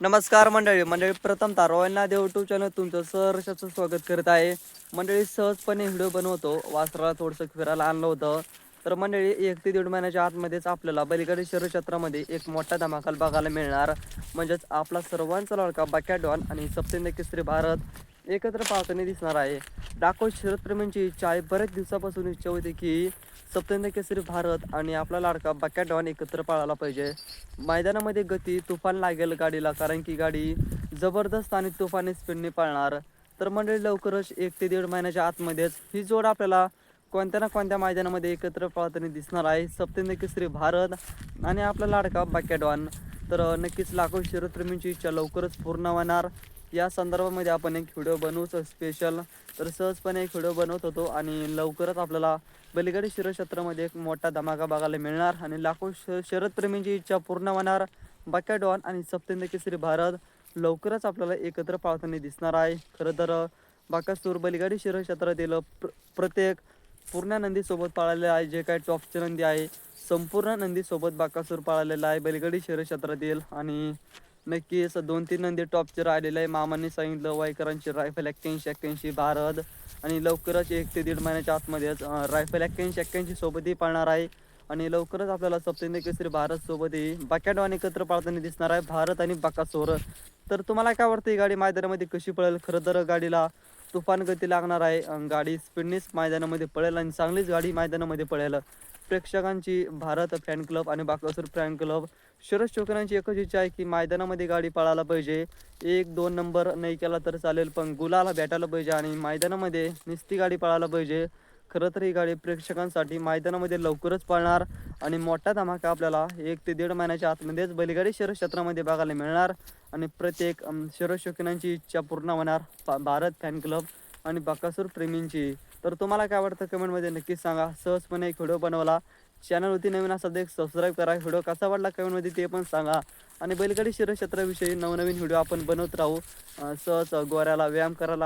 नमस्कार मंडळी मंडळी प्रथम रॉयल देव टू चॅनल तुमचं सहर्षाचं स्वागत करत आहे. मंडळी सहजपणे व्हिडिओ बनवतो वासराला थोडंसं फिरायला आणलं होतं. तर मंडळी एक ते दीड महिन्याच्या आतमध्येच आपल्याला बलिगडी शरीरक्षेत्रामध्ये एक मोठा धमाकाल बघायला मिळणार. म्हणजेच आपला सर्वांचा लाडका बकॅडॉन आणि सप्तेंद्र केसरी भारत. एकत्र पाहताना दिसणार आहे. डाको शरदप्रेमींची इच्छा आहे बऱ्याच दिवसापासून इच्छा होती की सप्तेंद्र केसरी भारत आणि आपला लाडका बकॅडॉन एकत्र पाळायला पाहिजे. मैदानामध्ये गती तुफान लागेल गाडीला कारण की गाडी जबरदस्त आणि तुफानी स्पीडने पाळणार. तर मंडळी लवकरच एक ते दीड महिन्याच्या आतमध्येच ही जोड आपल्याला कोणत्या ना कोणत्या मैदानामध्ये एकत्र पाळताना दिसणार आहे. सप्तेंद्र केसरी भारत आणि आपला लाडका बकॅडॉन तर नक्कीच लाखो शरदप्रेमींची इच्छा लवकरच पूर्ण होणार. या संदर्भामध्ये आपण एक व्हिडिओ बनवूच स्पेशल तर सहजपणे एक व्हिडिओ बनवत होतो आणि लवकरच आपल्याला बलिगडी शिरक्षेत्रामध्ये एक मोठा धमाका बघायला मिळणार आणि लाखो श शरदप्रेमींची इच्छा पूर्ण होणार. बकॅडॉन आणि सप्तेंद्र केसरी भारत लवकरच आपल्याला एकत्र पाळताना दिसणार आहे. खरं तर बाकासूर बलिगाडी शिरक्षेत्रातील प्र प्रत्येक पूर्ण नंदीसोबत पाळलेलं आहे जे काही टॉपचे नंदी आहे संपूर्ण नंदीसोबत बाकासूर पाळलेला आहे बैलगाडी शहर क्षेत्रातील आणि नक्की असं दोन तीन नंदी टॉपचे राहिलेले आहे. मामांनी सांगितलं वायकरांची रायफल एक्क्याऐंशी एक्क्याऐंशी भारत. आणि लवकरच एक ते दीड महिन्याच्या आतमध्येच रायफल एक्क्याऐंशी एक्क्याऐंशी सोबतही पाळणार आहे. आणि लवकरच आपल्याला सप्तेंद्र केसरी भारत सोबतही बकॅडवान एकत्र पाळताना दिसणार आहे. भारत आणि बकासोर. तर तुम्हाला काय वाटतं ही गाडी मैदानामध्ये कशी पळेल? खरं तर गाडीला तुफान गती लागणार आहे. गाडी स्पीडनेच मैदानामध्ये पळेल आणि चांगलीच गाडी मैदानामध्ये पळेल. प्रेक्षकांची भारत फॅन क्लब आणि बाकासूर फॅन क्लब शरद चोकरांची एकच इच्छा आहे की मैदानामध्ये गाडी पळायला पाहिजे. एक दोन नंबर नाही केला तर चालेल पण गुलाला भेटायला पाहिजे आणि मैदानामध्ये निस्ती गाडी पळायला पाहिजे. खरं तर ही गाडी प्रेक्षकांसाठी मैदानामध्ये लवकरच पळणार आणि मोठा धमाका आपल्याला एक ते दीड महिन्याच्या आतमध्येच बैलगाडी शहर क्षेत्रामध्ये बघायला मिळणार आणि प्रत्येक शरद शौकीनांची इच्छा पूर्ण होणार. भारत फॅन क्लब आणि बकासूर प्रेमींची. तर तुम्हाला काय वाटतं कमेंटमध्ये नक्कीच सांगा. सहजपणे एक व्हिडिओ बनवला. चॅनलवरती नवीन असाल तर एक सबस्क्राईब करा. व्हिडिओ कसा वाटला कमेंटमध्ये ते पण सांगा. आणि बैलगाडी शिरक्षेत्राविषयी नवनवीन व्हिडिओ आपण बनवत राहू. सहज गोऱ्याला व्यायाम करायला